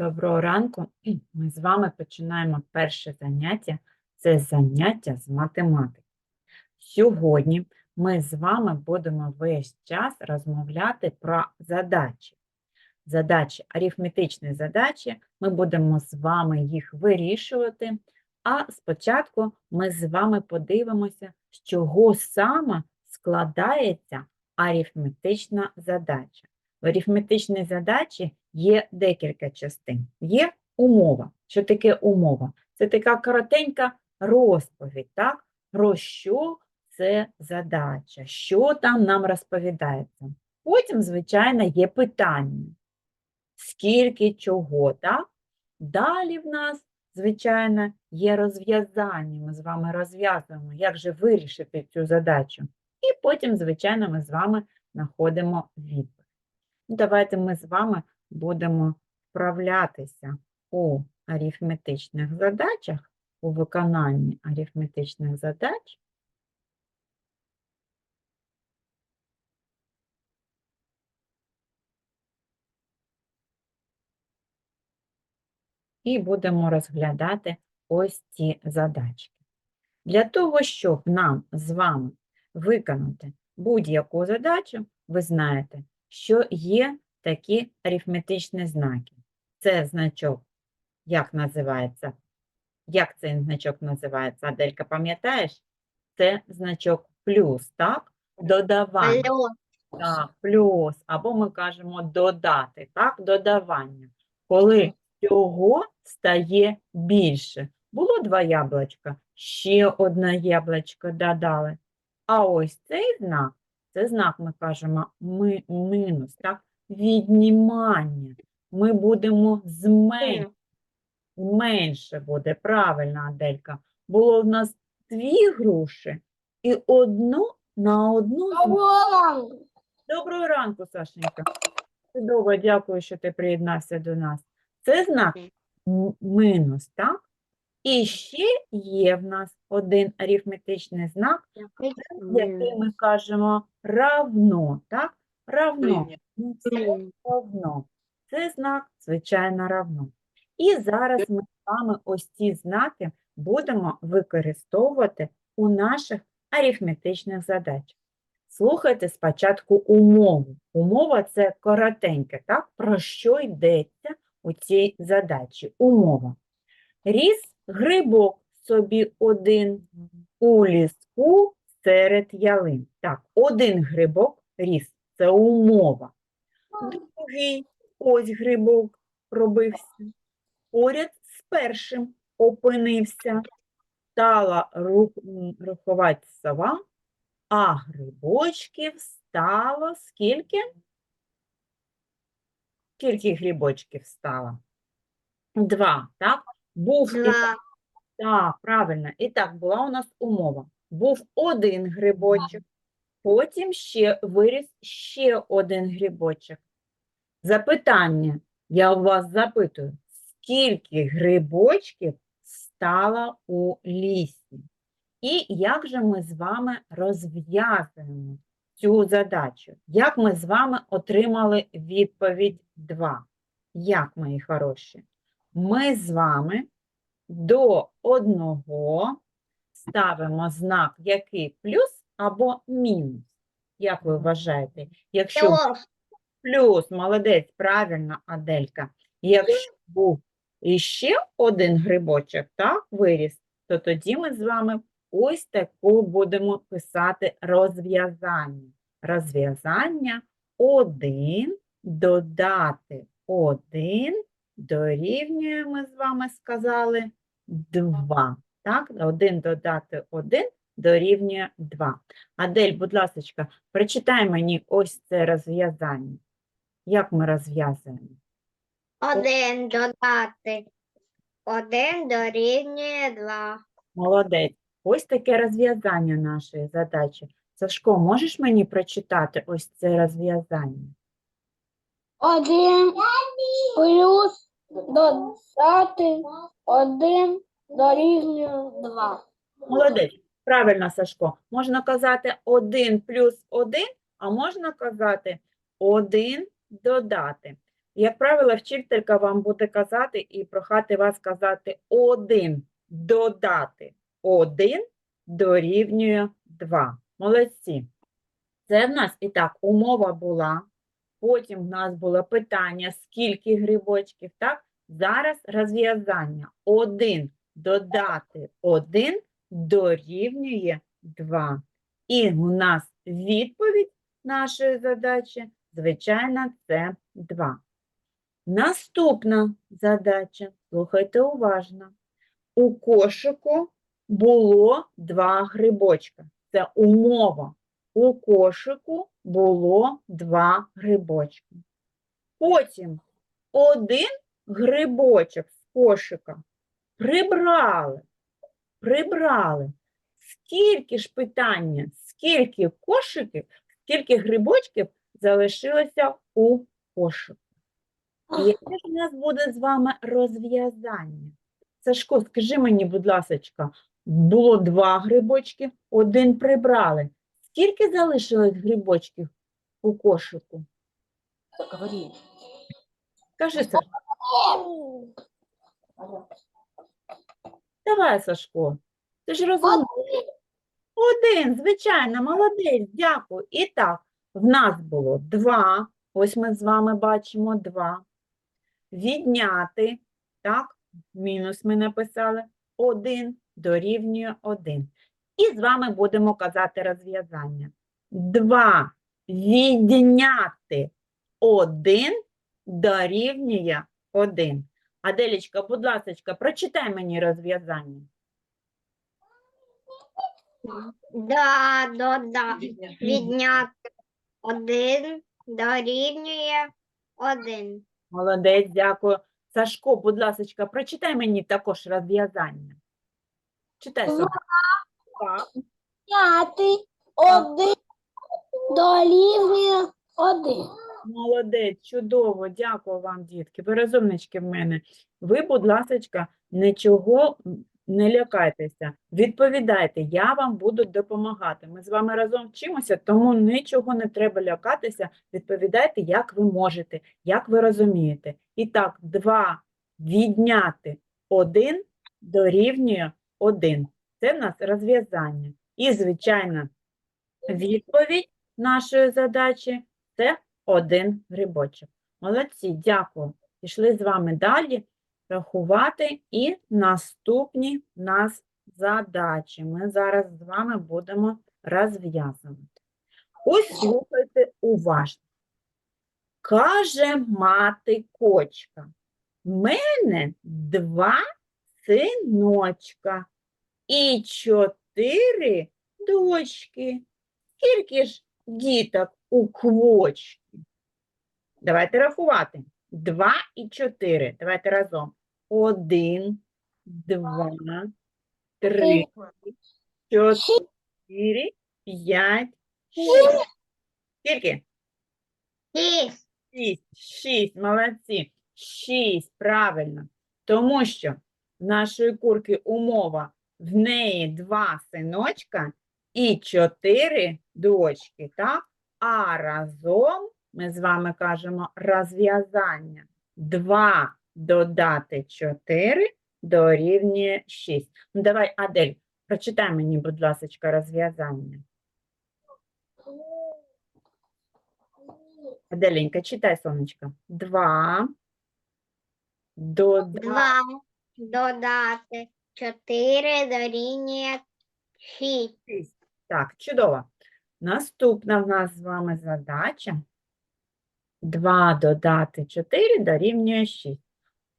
Доброго ранку. Ми з вами починаємо перше заняття. Це заняття з математики. Сьогодні ми з вами будемо весь час розмовляти про задачі. Задачі, арифметичні задачі, ми будемо з вами їх вирішувати. А спочатку ми з вами подивимося, з чого саме складається арифметична задача. В арифметичній задачі є декілька частин. Є умова. Що таке умова? Це така коротенька розповідь, так? Про що це задача, що там нам розповідається. Потім, звичайно, є питання. Скільки чого, так? Далі в нас, звичайно, є розв'язання. Ми з вами розв'язуємо, як же вирішити цю задачу. І потім, звичайно, ми з вами знаходимо відповідь. Давайте ми з вами будемо вправлятися у арифметичних задачах, у виконанні арифметичних задач. І будемо розглядати ось ці задачки. Для того, щоб нам з вами виконати будь-яку задачу, ви знаєте, що є такі арифметичні знаки. Це значок, як називається? Як цей значок називається? Аделька, пам'ятаєш? Це значок плюс, так? Додавання. Так, плюс, або ми кажемо додати, так, додавання. Коли цього стає більше. Було два яблучка, ще одне яблучко додали. А ось цей знак, це знак, ми кажемо, ми, мінус, так, віднімання. Ми будемо зменшувати. Менше буде, правильно, Аделька. Було в нас дві груші і одну на одну з Доброго ранку, Сашенька. Чудово, дякую, що ти приєднався до нас. Це знак мінус, так? І ще є в нас один арифметичний знак, який ми кажемо равно, так? Равно. Равно. Це знак, звичайно, равно. І зараз ми з вами ось ці знаки будемо використовувати у наших арифметичних задачах. Слухайте спочатку умову. Умова – це коротеньке, так? Про що йдеться у цій задачі? Умова. Ріс грибок собі один у ліску серед ялин. Так, один грибок ріс – це умова. Другий ось грибок пробився. Поряд з першим опинився. Стала рух- м, рахувати сова, а грибочків стало скільки? Скільки грибочків стало? Два, так? Був і Два. так, правильно. І так, була у нас умова. Був один грибочок, потім ще виріс ще один грибочок. Запитання, я у вас запитую, скільки грибочків стало у лісі? І як же ми з вами розв'язуємо цю задачу? Як ми з вами отримали відповідь 2? Як, мої хороші? Ми з вами до одного ставимо знак який плюс або мінус. Як ви вважаєте? Якщо Плюс. плюс, молодець, правильно, Аделька. Якщо був іще один грибочок, так, виріс, то тоді ми з вами ось таку будемо писати розв'язання. Розв'язання 1 додати 1 дорівнює, ми з вами сказали, 2. Так, 1 додати 1 дорівнює 2. Адель, будь ласка, прочитай мені ось це розв'язання. Як ми розв'язуємо? Один додати. Один дорівнює два. Молодець. Ось таке розв'язання нашої задачі. Сашко, можеш мені прочитати ось це розв'язання? Один плюс додати один дорівнює два. Молодець. Правильно, Сашко. Можна казати 1 плюс 1, а можна казати 1 додати. Як правило, вчителька вам буде казати і прохати вас казати один додати один дорівнює 2. Молодці. Це в нас і так умова була. Потім в нас було питання, скільки грибочків, так? Зараз розв'язання. 1 додати 1 дорівнює 2. І у нас відповідь нашої задачі, звичайно, це 2. Наступна задача. Слухайте уважно. У кошику було два грибочка. Це умова. У кошику було два грибочки. Потім один грибочок з кошика прибрали. Прибрали. Скільки ж питання, скільки кошиків, скільки грибочків залишилося у кошику? І яке ж у нас буде з вами розв'язання? Сашко, скажи мені, будь ласочка, було два грибочки, один прибрали. Скільки залишилось грибочків у кошику? Скажи, Сашко. Давай, Сашко. Ти ж розумний. Один, звичайно, молодець, дякую. І так, в нас було два. Ось ми з вами бачимо два. Відняти, так, мінус ми написали. Один дорівнює один. І з вами будемо казати розв'язання. Два відняти один дорівнює один. Аделічка, будь ласка, прочитай мені розв'язання. Да, дода. Відняти один дорівнює один. Молодець, дякую. Сашко, будь ласка, прочитай мені також розв'язання. Читай. Так. П'ятий, один дорівнює один. Молодець, чудово, дякую вам, дітки. Ви розумнички в мене. Ви, будь ласка, нічого не лякайтеся. Відповідайте, я вам буду допомагати. Ми з вами разом вчимося, тому нічого не треба лякатися. Відповідайте, як ви можете, як ви розумієте. І так, 2 відняти 1 дорівнює 1. Це в нас розв'язання. І, звичайно, відповідь нашої задачі це один грибочок. Молодці, дякую. Пішли з вами далі рахувати і наступні в нас задачі. Ми зараз з вами будемо розв'язувати. Ось слухайте уважно. Каже мати кочка, мене два синочка і чотири дочки. Скільки ж діток у квочки? Давайте рахувати. Два і чотири. Давайте разом. Один, два, три, чотири, п'ять, шість. Скільки? Шість. Шість. Шість. Молодці. Шість. Правильно. Тому що в нашої курки умова в неї два синочка і чотири дочки, так? А разом ми з вами кажемо розв'язання. 2 додати 4 дорівнює 6. Ну, давай, Адель, прочитай мені, будь ласка, розв'язання. Аделенька, читай, сонечко. 2 додати Два додати чотири дорівнює шість. Шість. Так, чудово. Наступна в нас з вами задача. 2 додати 4 дорівнює 6.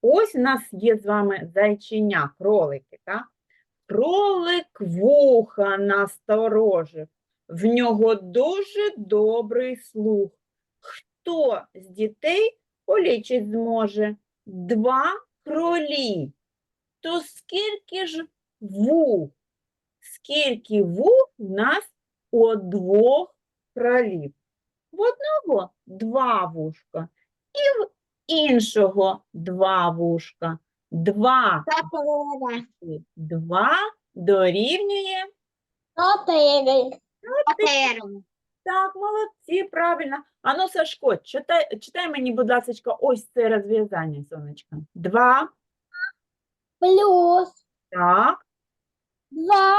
Ось у нас є з вами зайчиня, кролики, так? Кролик вуха насторожив. В нього дуже добрий слух. Хто з дітей полічить зможе? Два кролі. То скільки ж вух? скільки вух у нас у двох кролів. В одного два вушка, і в іншого два вушка. Два, два дорівнює Чотири. Так, молодці, правильно. Ану, Сашко, читай, читай мені, будь ласка, ось це розв'язання, сонечко. Два, Плюс так, два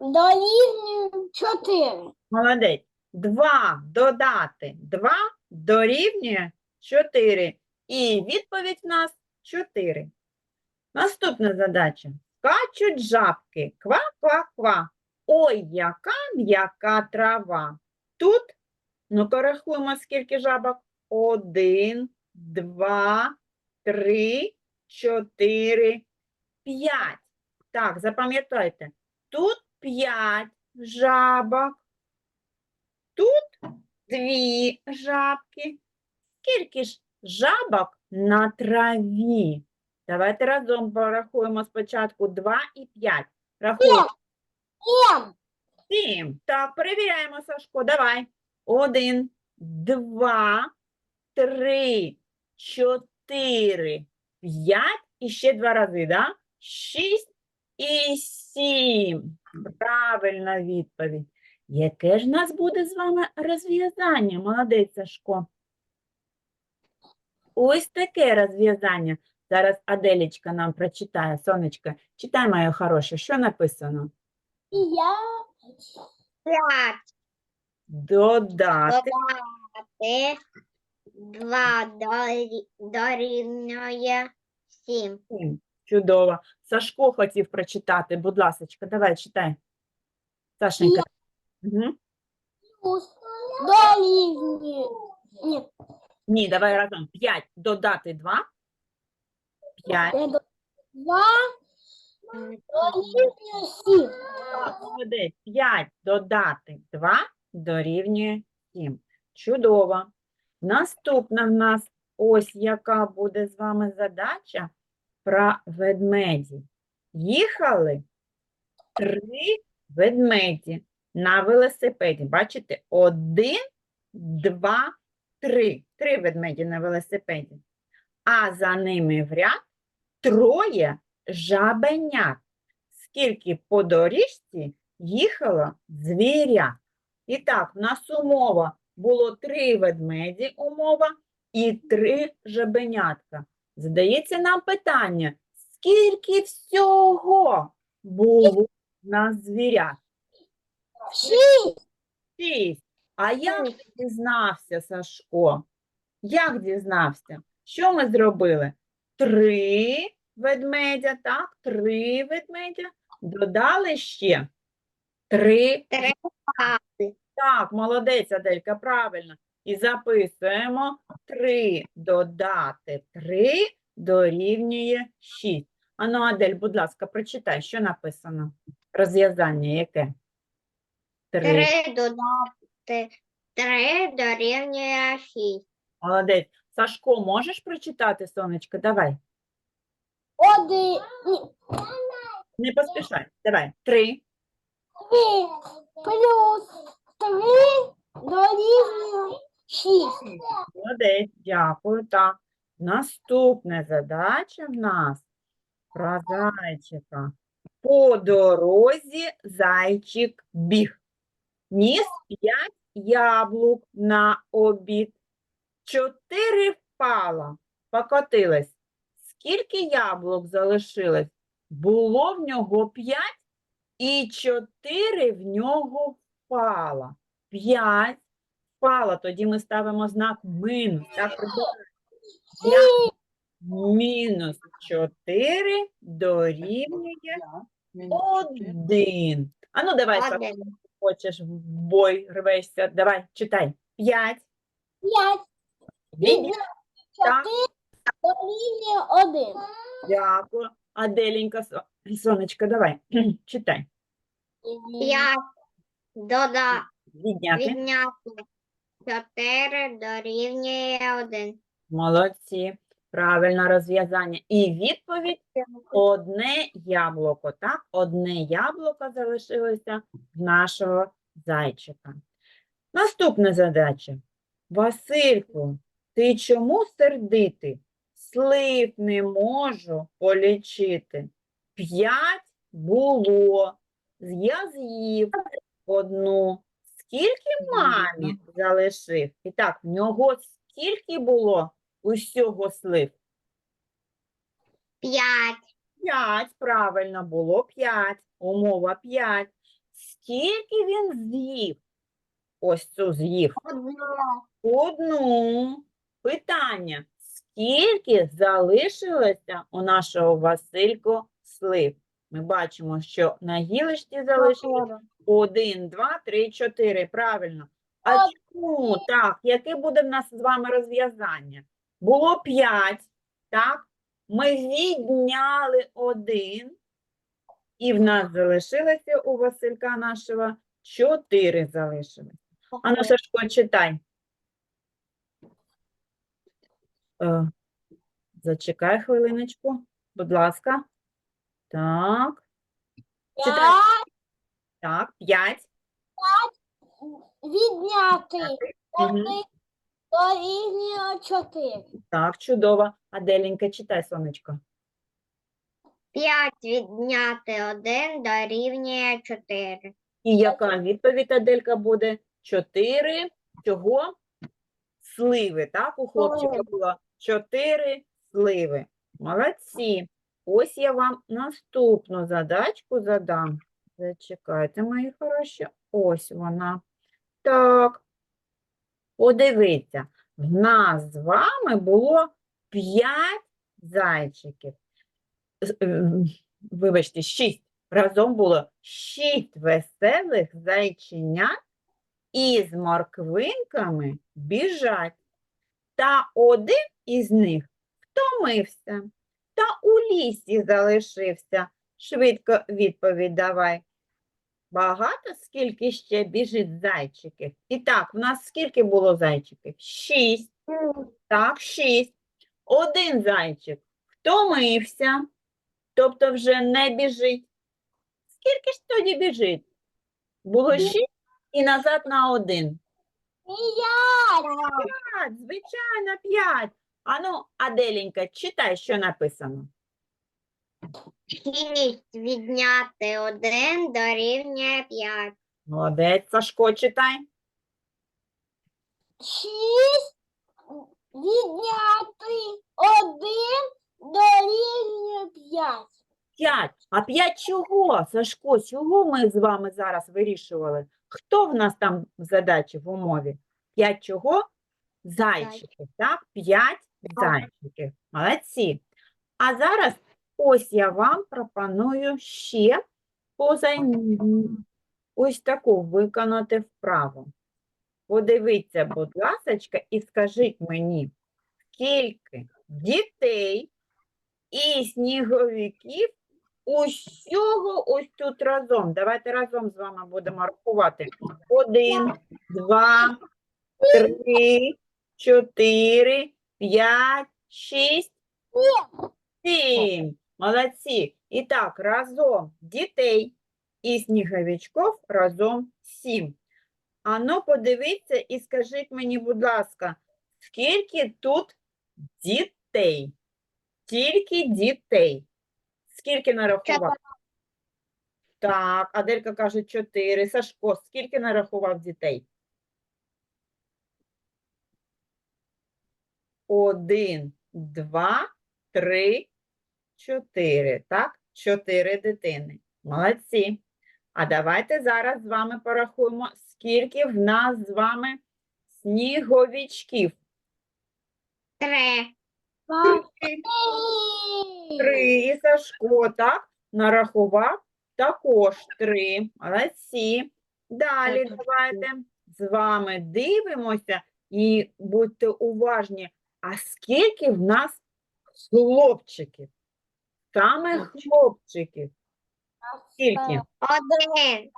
дорівнює чотири. молодець. Два додати два дорівнює чотири. І відповідь в нас чотири. Наступна задача. Скачуть жабки. Ква-ква-ква. Ой, яка м'яка трава. Тут, ну порахуємо, скільки жабок. Один, два, три, чотири, п'ять. Так, запам'ятайте. Тут п'ять жабок. Тут дві жабки. Скільки ж жабок на траві? Давайте разом порахуємо спочатку 2 і 5. Рахуємо. Сім. Сім. Так, перевіряємо, Сашко. Давай. Один, два, три, чотири, п'ять і ще два рази, да? Шість і сім. Правильна відповідь. Яке ж нас буде з вами розв'язання? Молодець, Сашко. Ось таке розв'язання. Зараз Аделічка нам прочитає. Сонечко, читай, моє хороше, що написано? П'ять. П'ять. Додати. Додати. Два дорівнює сім. Сім. Чудово. Сашко хотів прочитати. Будь ласочка, давай читай. Сашенька. Угу. Дорівнює. Ні, Ні, давай разом. 5 додати 2. 5. не до- два дорівнює сім. Молодець. 5 додати 2 дорівнює 7. Чудово. Наступна в нас ось яка буде з вами задача про ведмеді. Їхали три ведмеді на велосипеді. Бачите? Один, два, три. Три ведмеді на велосипеді. А за ними в ряд троє жабенят. Скільки по доріжці їхало звірят. І так, в нас умова було три ведмеді, умова, і три жабенятка. Задається нам питання, скільки всього було на звірят? Шість. Шість. А як дізнався, Сашко? Як дізнався? Що ми зробили? Три ведмедя, так? Три ведмедя. Додали ще три. Три. Так, молодець, Аделька, правильно. І записуємо 3 додати 3 дорівнює 6. Ану, Адель, будь ласка, прочитай, що написано? Розв'язання яке? 3. Три додати. Три дорівнює шість. Молодець. Сашко, можеш прочитати, сонечко? Давай. Один. Не поспішай. Давай. 3. три. Плюс три дорівнює шість. Молодець, дякую. Так. Наступна задача в нас про зайчика. По дорозі зайчик біг. Ніс п'ять яблук на обід. Чотири впала, покотилась. Скільки яблук залишилось? Було в нього п'ять і чотири в нього впало. П'ять впало, тоді ми ставимо знак мінус. Так. Мінус 4 дорівнює 1. А ну давай, Саша, хочеш в бой рвешся. Давай, читай. 5. П'ять. Відня. Так. Чотири дорівнює один. Дякую. Аделенька, со- сонечко, давай, читай. П'ять. Дода. Відняти. Відняти. Чотири дорівнює один. Молодці. Правильне розв'язання. І відповідь одне яблуко, так? Одне яблуко залишилося в нашого зайчика. Наступна задача. Васильку, ти чому сердитий? Слив не можу полічити. П'ять було. Я з'їв одну. Скільки мамі залишив? І так, в нього скільки було усього слив? П'ять. П'ять, правильно, було п'ять. Умова п'ять. Скільки він з'їв? Ось цю з'їв. Одна. Одну. Питання. Скільки залишилося у нашого Василько слив? Ми бачимо, що на гілочці залишилось один, два, три, чотири. Правильно. А чому так? Яке буде в нас з вами розв'язання? Було п'ять, так? Ми відняли один, і в нас залишилося у Василька нашого чотири залишилось. Ану, Сашко, читай. Е, зачекай хвилиночку, будь ласка. Так, читай. П'ять Так, п'ять. відняти Мгм. один дорівнює чотири. Так, чудово. Аделінька, читай, сонечко. П'ять відняти один дорівнює чотири. І яка відповідь, Аделька, буде? Чотири чого? Сливи, так? У хлопчика Сливи. було чотири сливи. Молодці. Ось я вам наступну задачку задам. Зачекайте, мої хороші. Ось вона. Так. Подивіться, в нас з вами було п'ять зайчиків. Ем, Вибачте, шість. Разом було шість веселих зайченят із морквинками біжать. Та один із них втомився та у лісі залишився. Швидко відповідь давай. Багато скільки ще біжить зайчиків? І так, в нас скільки було зайчиків? Шість. Так, шість. Один зайчик втомився, тобто вже не біжить. Скільки ж тоді біжить? Було шість і назад на один. П'ять. П'ять, звичайно, п'ять. Ану, Аделінька, читай, що написано. Шість відняти один дорівнює п'ять. Молодець, Сашко, читай. Шість відняти один дорівнює п'ять. П'ять. А п'ять чого, Сашко? Чого ми з вами зараз вирішували? Хто в нас там в задачі в умові? П'ять чого? Зайчиків, так? П'ять зайчиків. Молодці. А зараз ось я вам пропоную ще поза ось таку виконати вправу. Подивіться, будь ласочка, і скажіть мені, скільки дітей і сніговиків усього ось тут разом. Давайте разом з вами будемо рахувати. Один, два, три, чотири, п'ять, шість, сім. Молодці. І так, разом дітей і сніговичків разом сім. Ану, подивіться і скажіть мені, будь ласка, скільки тут дітей? Тільки дітей. Скільки нарахував? Так, Аделька каже чотири. Сашко, скільки нарахував дітей? Один, два, три, чотири. Так, чотири дитини. Молодці. А давайте зараз з вами порахуємо, скільки в нас з вами сніговичків. Три. Три. Три. І Сашко, так, нарахував також три. Молодці. Далі давайте з вами дивимося і будьте уважні, а скільки в нас хлопчиків? Саме Хлопчиків. Скільки? Один.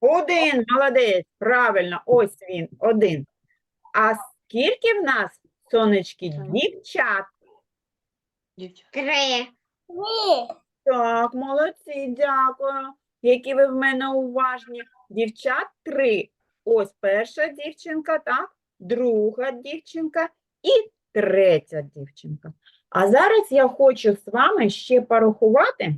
Один, молодець, правильно, ось він, один. А скільки в нас, сонечки, дівчат? Три. Три. Так, молодці, дякую. Які ви в мене уважні. Дівчат три. Ось перша дівчинка, так, друга дівчинка і третя дівчинка. А зараз я хочу з вами ще порахувати.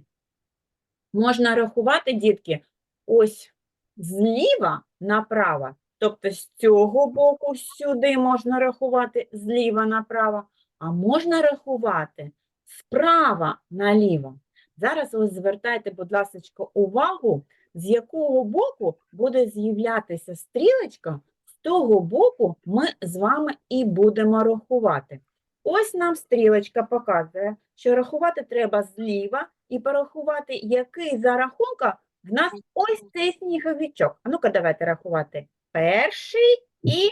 Можна рахувати, дітки, ось зліва направо Тобто з цього боку сюди можна рахувати зліва направо, а можна рахувати справа наліво. Зараз ви звертайте, будь ласка, увагу, з якого боку буде з'являтися стрілочка, з того боку ми з вами і будемо рахувати. Ось нам стрілочка показує, що рахувати треба зліва і порахувати, який за рахунка в нас ось цей сніговичок. А ну-ка, давайте рахувати. Перший і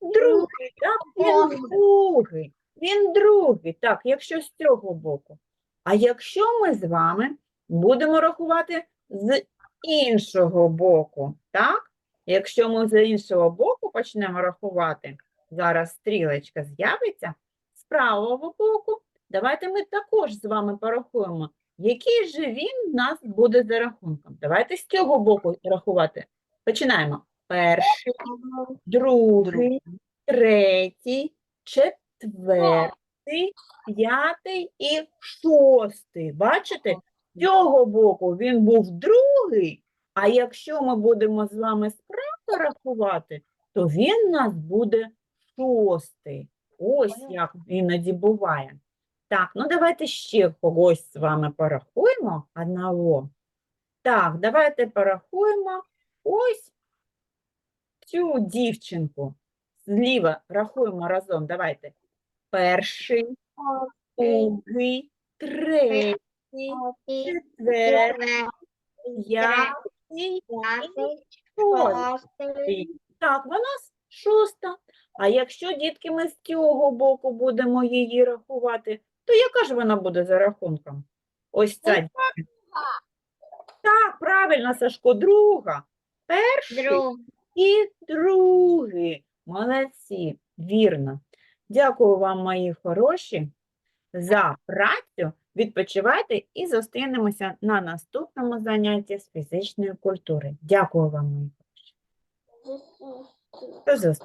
другий. Так, він другий. Він другий. Так, якщо з цього боку. А якщо ми з вами будемо рахувати з іншого боку, так? Якщо ми з іншого боку почнемо рахувати, зараз стрілочка з'явиться правого боку, давайте ми також з вами порахуємо, який же він в нас буде за рахунком. Давайте з цього боку рахувати. Починаємо. Перший, другий, третій, четвертий, п'ятий і шостий. Бачите? З цього боку він був другий, а якщо ми будемо з вами справа рахувати, то він у нас буде шостий. Ось як іноді буває. Так, ну давайте ще когось з вами порахуємо одного. Так, давайте порахуємо ось цю дівчинку. Зліва рахуємо разом. Давайте. Перший, другий, третій, четвертий, п'ятий, шостий. Так, вона с- шоста. А якщо, дітки, ми з цього боку будемо її рахувати, то яка ж вона буде за рахунком? Ось ця. дівчинка. Так, правильно, Сашко, друга. Перший друг, і другий. Молодці, вірно. Дякую вам, мої хороші, за працю. Відпочивайте і зустрінемося на наступному занятті з фізичної культури. Дякую вам, мої хороші. До зустрічі.